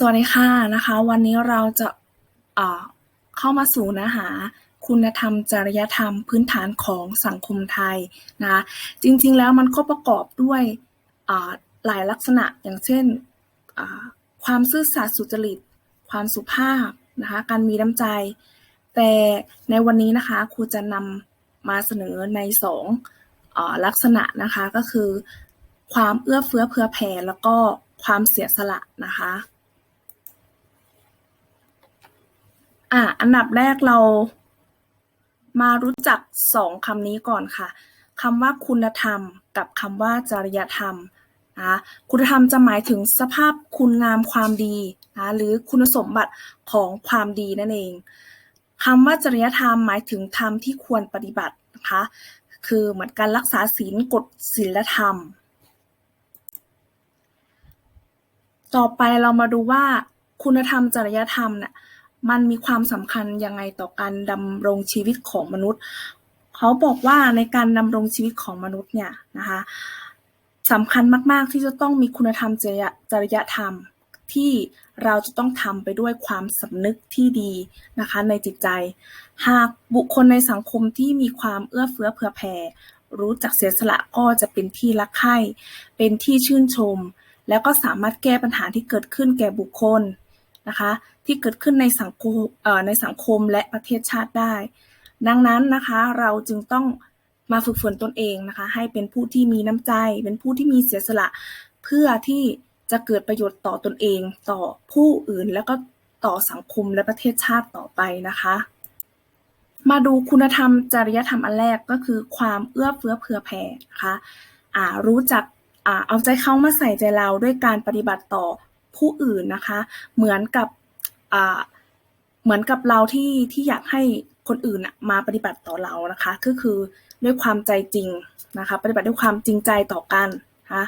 สวัสดีค่ะนะคะ วันนี้เราจะเอ่อเข้ามาสู่เนื้อหา คุณธรรมจริยธรรมพื้นฐานของสังคมไทยนะคะจริงๆแล้วมันก็ประกอบด้วยหลายลักษณะอย่างเช่นความซื่อสัตย์สุจริต ความสุภาพนะคะการมีน้ำใจ แต่ในวันนี้นะคะครูจะนำมาเสนอในสองอลักษณะนะคะก็คือ ความเอื้อเฟื้อเผื่อแผ่แล้วก็ความเสียสละนะคะ อะอันดับแรกเรามารู้จักสองคำนี้ก่อนค่ะคำว่าคุณธรรมกับคำว่าจริยธรรมนะคุณธรรมจะหมายถึงสภาพคุณงามความดีนะหรือคุณสมบัติของความดีนั่นเองคำว่าจริยธรรมหมายถึงธรรมที่ควรปฏิบัตินะคะคือเหมือนการรักษาศีลกฎศีลธรรม ต่อไปเรามาดูว่าคุณธรรมจริยธรรมเนี่ย มันมีความสำคัญยังไงต่อการดำรงชีวิตของมนุษย์ เขาบอกว่าในการดำรงชีวิตของมนุษย์เนี่ยนะคะสำคัญมาก ๆ ที่จะต้องมีคุณธรรมจริยจริยธรรม ที่เราจะต้องทำไปด้วยความสำนึกที่ดีนะคะในจิตใจ หากบุคคลในสังคมที่มีความเอื้อเฟื้อเผื่อแผ่รู้จักเสียสละก็จะเป็นที่รักใคร่เป็นที่ชื่นชม แล้วก็สามารถแก้ปัญหาที่เกิดขึ้นแก่บุคคล นะคะที่เกิดขึ้นในสังคมในสังคมและประเทศชาติได้ ดังนั้นนะคะเราจึงต้องมาฝึกฝนตนเองนะคะ ให้เป็นผู้ที่มีน้ำใจ เป็นผู้ที่มีเสียสละ เพื่อที่จะเกิดประโยชน์ต่อตนเอง ต่อผู้อื่นแล้วก็ต่อสังคมและประเทศชาติต่อไปนะคะ มาดูคุณธรรมจริยธรรมอันแรกก็คือความเอื้อเฟื้อเผื่อแผ่นะคะอารู้จักเอาใจเขามาใส่ใจเราด้วยการปฏิบัติต่อ ผู้อื่นนะคะ เหมือนกับเหมือนกับเราที่ที่อยากให้คนอื่นมาปฏิบัติต่อเรานะคะก็คือด้วยความใจจริงนะคะ ปฏิบัติด้วยความจริงใจต่อกันนะคะ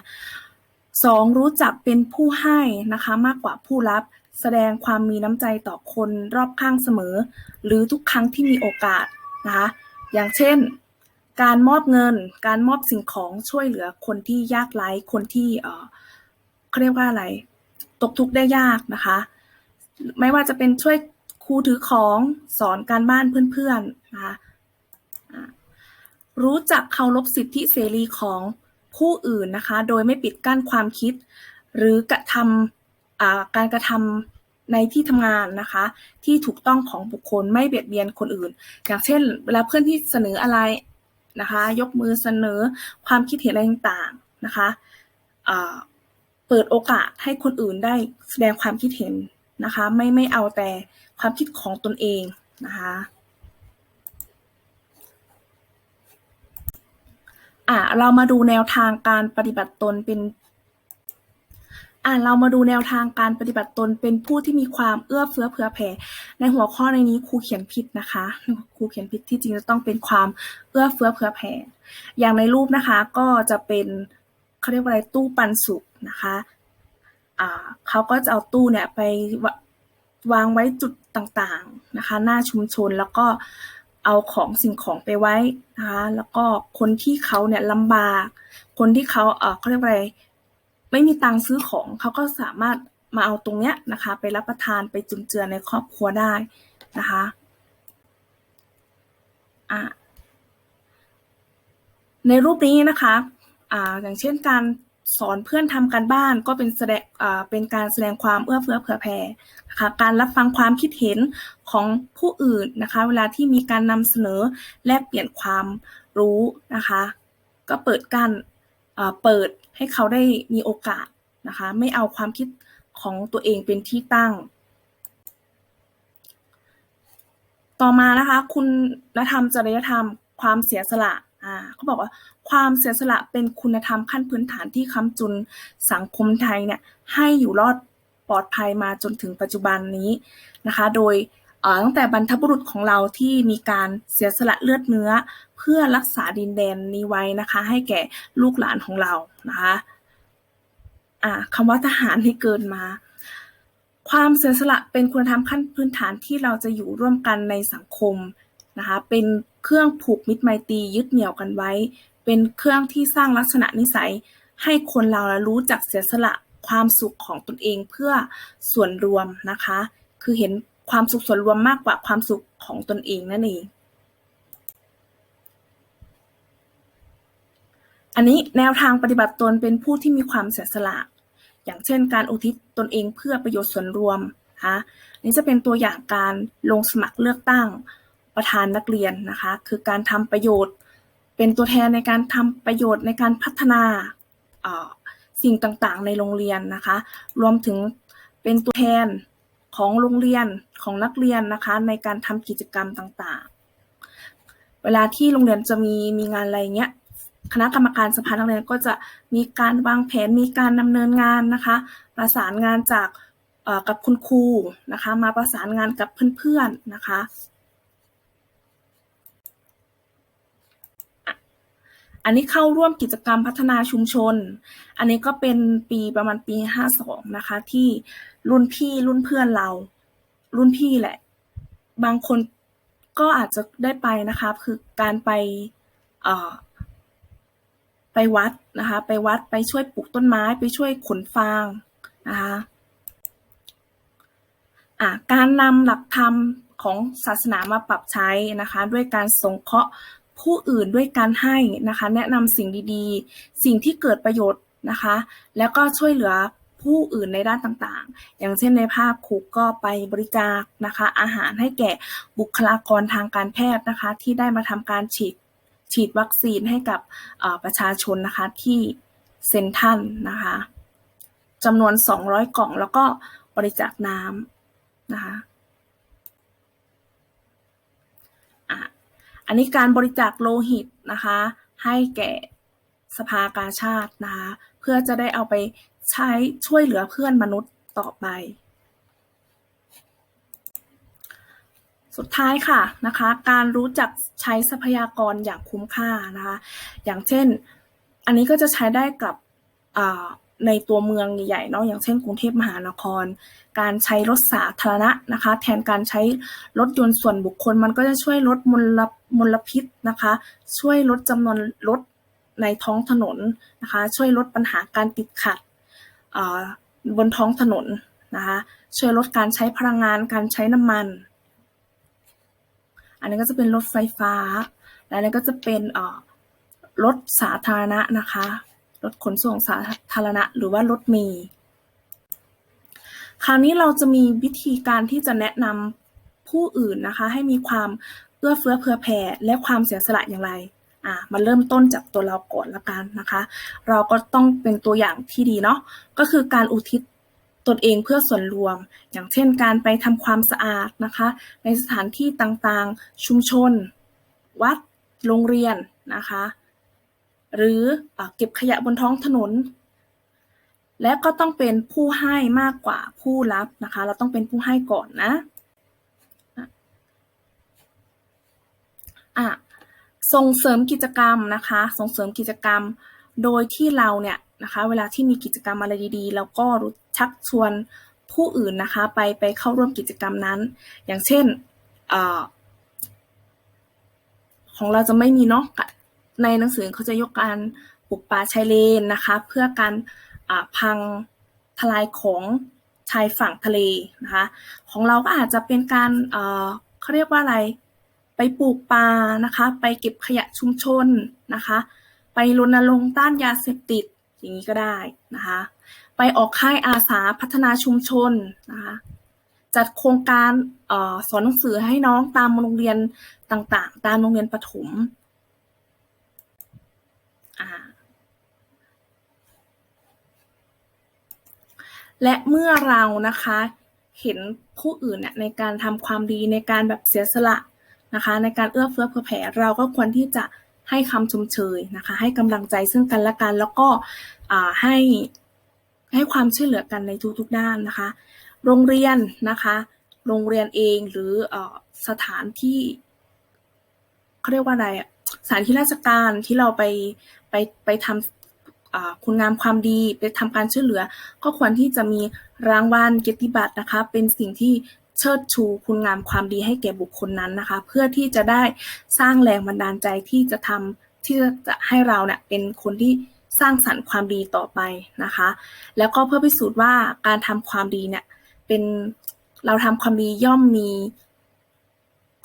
สองรู้จักเป็นผู้ให้นะคะมากกว่าผู้รับ แสดงความมีน้ำใจต่อคนรอบข้างเสมอ หรือทุกครั้งที่มีโอกาสนะคะอย่างเช่น การมอบเงิน การมอบสิ่งของช่วยเหลือคนที่ยากไร้คนที่เออเขาเรียกว่าอะไร ตกทุกข์ได้ยากนะคะ ไม่ว่าจะเป็นช่วยครูถือของสอนการบ้านเพื่อนๆนะคะรู้จักเคารพสิทธิเสรีของผู้อื่นนะคะ โดยไม่ปิดกั้นความคิด หรือกระทำการกระทำในที่ทำงานนะคะ ที่ถูกต้องของบุคคลไม่เบียดเบียนคนอื่น อย่างเช่น เวลาเพื่อนที่เสนออะไรนะคะ ยกมือเสนอความคิดเห็นอะไรต่างๆนะคะ เปิดโอกาสให้คนอื่นได้แสดงความคิดเห็นนะคะ ไม่ไม่เอาแต่ความคิดของตนเองนะคะอะเรามาดูแนวทางการปฏิบัติตนเป็นอะเรามาดูแนวทางการปฏิบัติตนเป็นผู้ที่มีความเอื้อเฟื้อเผื่อแผ่ ในหัวข้อในนี้ครูเขียนผิดนะคะครูเขียนผิดที่จริงจะต้องเป็นความเอื้อเฟื้อเผื่อแผ่ อย่างในรูปนะคะก็จะเป็น เขาเรียกว่าอะไรตู้ปันสุกนะคะอ่าเขาก็จะเอาตู้เนี่ยไปวางไว้จุดต่างๆนะคะ หน้าชุมชนแล้วก็เอาของสิ่งของไปไว้นะคะแล้วก็คนที่เขาเนี่ยลำบาก คนที่เขาเออเขาเรียกว่าอะไรไม่มีตังค์ซื้อของเขาก็สามารถมาเอาตรงเนี้ยนะคะ ไปรับประทานไปจุนเจือในครอบครัวได้นะคะอ่าในรูปนี้นะคะ อ่าอย่างเช่นการสอนเพื่อนทำการบ้านก็เป็นแสดงเป็นการแสดงความเอื้อเฟื้อเผื่อแผ่นะคะการรับฟังความคิดเห็นของผู้อื่นนะคะเวลาที่มีการนำเสนอแลกเปลี่ยนความรู้นะคะ ก็เปิดการเปิดให้เขาได้มีโอกาสนะคะไม่เอาความคิดของตัวเองเป็นที่ตั้ง ต่อมานะคะ คุณธรรมจริยธรรม ความเสียสละ อ่าเขาบอกว่าความเสียสละเป็นคุณธรรมขั้นพื้นฐานที่ค้ำจุนสังคมไทยเนี่ยให้อยู่รอดปลอดภัยมาจนถึงปัจจุบันนี้นะคะ โดยตั้งแต่บรรพบุรุษของเราที่มีการเสียสละเลือดเนื้อ เพื่อรักษาดินแดนนี้ไว้นะคะ ให้แก่ลูกหลานของเรานะคะอ่าคำว่าทหารที่เกินมา ความเสียสละเป็นคุณธรรมขั้นพื้นฐานที่เราจะอยู่ร่วมกันในสังคม นะคะ เป็นเครื่องผูกมิตรไมตรียึดเหนี่ยวกันไว้ เป็นเครื่องที่สร้างลักษณะนิสัย ให้คนเรารู้จักเสียสละความสุขของตนเองเพื่อส่วนรวมนะคะ คือเห็นความสุขส่วนรวมมากกว่าความสุขของตนเองนั่นเอง อันนี้แนวทางปฏิบัติตนเป็นผู้ที่มีความเสียสละ อย่างเช่น การอุทิศตนเองเพื่อประโยชน์ส่วนรวมนะคะนี่จะเป็นตัวอย่างการลงสมัครเลือกตั้ง ประธานนักเรียนนะคะ คือการทำประโยชน์ เป็นตัวแทนในการทำประโยชน์ในการพัฒนาสิ่งต่างๆ ในโรงเรียนนะคะ รวมถึงเป็นตัวแทนของโรงเรียนของนักเรียนนะคะ ในการทำกิจกรรมต่างๆ เวลาที่โรงเรียนจะมีมีงานอะไรเงี้ยคณะกรรมการสภานักเรียนก็จะมีการวางแผนมีการดำเนินงานนะคะ ประสานงานจากกับคุณครูนะคะ มาประสานงานกับเพื่อนๆนะคะ อันนี้เข้าร่วมกิจกรรมพัฒนาชุมชน อันนี้ก็เป็นปีประมาณปีห้าสองนะคะ ที่รุ่นพี่รุ่นเพื่อนเรา รุ่นพี่แหละ บางคนก็อาจจะได้ไปนะคะ คือการไปไปวัดนะคะ ไปวัดไปช่วยปลูกต้นไม้ไปช่วยขนฟางนะคะการนำหลักธรรมของศาสนามาปรับใช้นะคะ ด้วยการสงเคราะห์ ผู้อื่นด้วยการให้นะคะ แนะนำสิ่งดีๆ สิ่งที่เกิดประโยชน์นะคะ แล้วก็ช่วยเหลือผู้อื่นในด้านต่างๆ อย่างเช่นในภาพครูก็ไปบริจาคนะคะ อาหารให้แก่บุคลากรทางการแพทย์นะคะ ที่ได้มาทำการฉีดฉีดวัคซีนให้กับประชาชนนะคะที่เซนทันนะคะจำนวน 200 กล่องแล้วก็บริจาคน้ำนะคะ อันนี้การบริจาคโลหิตนะคะ ให้แก่สภากาชาตินะคะเพื่อจะได้เอาไปใช้ช่วยเหลือเพื่อนมนุษย์ต่อไป สุดท้ายค่ะนะคะ การรู้จักใช้ทรัพยากรอย่างคุ้มค่านะคะ อย่างเช่น อันนี้ก็จะใช้ได้กับ ในตัวเมืองใหญ่ๆเนาะอย่างเช่นกรุงเทพมหานคร การใช้รถสาธารณะนะคะ แทนการใช้รถยนต์ส่วนบุคคล มันก็จะช่วยลดมลมลพิษนะคะ ช่วยลดจำนวนรถในท้องถนนนะคะ ช่วยลดปัญหาการติดขัดบนท้องถนนนะคะช่วยลดการใช้พลังงานการใช้น้ำมัน อันนี้ก็จะเป็นรถไฟฟ้า และนี้ก็จะเป็นรถสาธารณะนะคะ รถขนส่งสาธารณะ หรือว่ารถเมล์คราวนี้เราจะมีวิธีการที่จะแนะนำผู้อื่นนะคะ ให้มีความเอื้อเฟื้อเผื่อแผ่และความเสียสละอย่างไรอ่ามาเริ่มต้นจากตัวเราก่อนละกันนะคะ เราก็ต้องเป็นตัวอย่างที่ดีเนาะก็คือการอุทิศตนเองเพื่อส่วนรวม อย่างเช่นการไปทำความสะอาดนะคะ ในสถานที่ต่างๆ ชุมชน วัด โรงเรียนนะคะ หรือเก็บขยะบนท้องถนน และก็ต้องเป็นผู้ให้มากกว่าผู้รับนะคะ เราต้องเป็นผู้ให้ก่อนนะอะส่งเสริมกิจกรรมนะคะ ส่งเสริมกิจกรรมโดยที่เราเนี่ยนะคะ เวลาที่มีกิจกรรมอะไรดีๆ เราก็รู้ชักชวนผู้อื่นนะคะ ไปไปเข้าร่วมกิจกรรมนั้น อย่างเช่นอของเราจะไม่มีเนาะ ในหนังสือเขาจะยกการปลูกป่าชายเลนนะคะ เพื่อการพังทลายของชายฝั่งทะเลนะคะ ของเราก็อาจจะเป็นการเขาเรียกว่าอะไร ไปปลูกป่านะคะ ไปเก็บขยะชุมชนนะคะ ไปรณรงค์ต้านยาเสพติดอย่างนี้ก็ได้นะคะ ไปออกค่ายอาสาพัฒนาชุมชนนะคะ จัดโครงการอสอนหนังสือให้น้องตามโรงเรียนต่างๆ ตามโรงเรียนประถม และเมื่อเรานะคะเห็นผู้อื่นเนี่ยในการทำความดีในการแบบเสียสละนะคะในการเอื้อเฟื้อเผื่อแผ่เราก็ควรที่จะให้คำชมเชยนะคะให้กำลังใจซึ่งกันและกันแล้วก็ให้ให้ความช่วยเหลือกันในทุกๆด้านนะคะ โรงเรียนนะคะ โรงเรียนเองหรือสถานที่เขาเรียกว่าอะไร สถานที่ราชการที่เราไปไปไปทำคุณงามความดีไปทำการช่วยเหลือ ก็ควรที่จะมีรางวัลเกียรติบัตรนะคะ เป็นสิ่งที่เชิดชูคุณงามความดีให้แก่บุคคลนั้นนะคะ เพื่อที่จะได้สร้างแรงบันดาลใจที่จะทำที่จะให้เราเนี่ยเป็นคนที่สร้างสรรค์ความดีต่อไปนะคะ แล้วก็เพื่อพิสูจน์ว่าการทำความดีเนี่ยเป็นเราทำความดีย่อมมี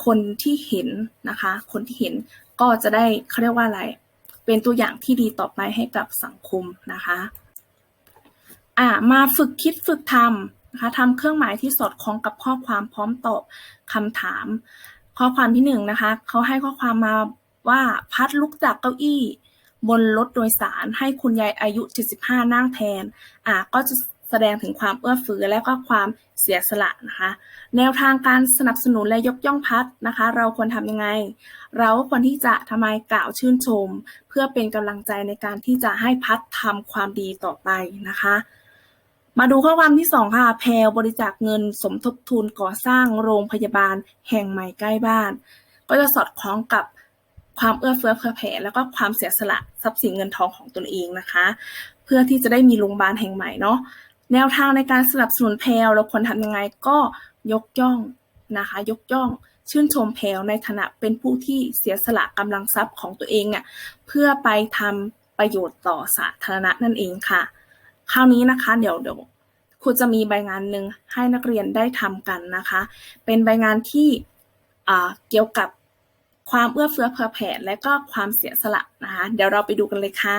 คนที่เห็นนะคะ คนที่เห็นก็จะได้เขาเรียกว่าอะไร เป็นตัวอย่างที่ดีต่อไปให้กับสังคมนะคะอ่ามาฝึกคิดฝึกทำนะคะทำเครื่องหมายที่สอดคล้องกับข้อความพร้อมตอบคำถาม ข้อความที่หนึ่งนะคะเขาให้ข้อความมาว่าพัดลุกจากเก้าอี้ บนรถโดยสารให้คุณยายอายุ 75 นั่งแทนอ่าก็จะ แสดงถึงความเอื้อเฟื้อและก็ความเสียสละนะคะ แนวทางการสนับสนุนและยกย่องพัดนะคะ เราควรทำยังไง เราควรที่จะทำไมกล่าวชื่นชม เพื่อเป็นกำลังใจในการที่จะให้พัดทำความดีต่อไปนะคะ มาดูข้อความที่สองค่ะ แพลบริจาคเงินสมทบทุนก่อสร้างโรงพยาบาลแห่งใหม่ใกล้บ้าน ก็จะสอดคล้องกับความเอื้อเฟื้อเผื่อแผ่แล้วก็ความเสียสละทรัพย์สินเงินทองของตนเองนะคะ เพื่อที่จะได้มีโรงพยาบาลแห่งใหม่เนาะ แนวทางในการสนับสนุนแพลวเราควรทำยังไงก็ยกย่องนะคะ ยกย่องชื่นชมแพลวในฐานะเป็นผู้ที่เสียสละกำลังทรัพย์ของตัวเองเนี่ยเพื่อไปทำประโยชน์ต่อสาธารณะนั่นเองค่ะ คราวนี้นะคะ เดี๋ยวเดี๋ยวครูจะมีใบงานหนึ่งให้นักเรียนได้ทำกันนะคะ เป็นใบงานที่เกี่ยวกับความเอื้อเฟื้อเผื่อแผ่และก็ความเสียสละนะคะ เดี๋ยวเราไปดูกันเลยค่ะ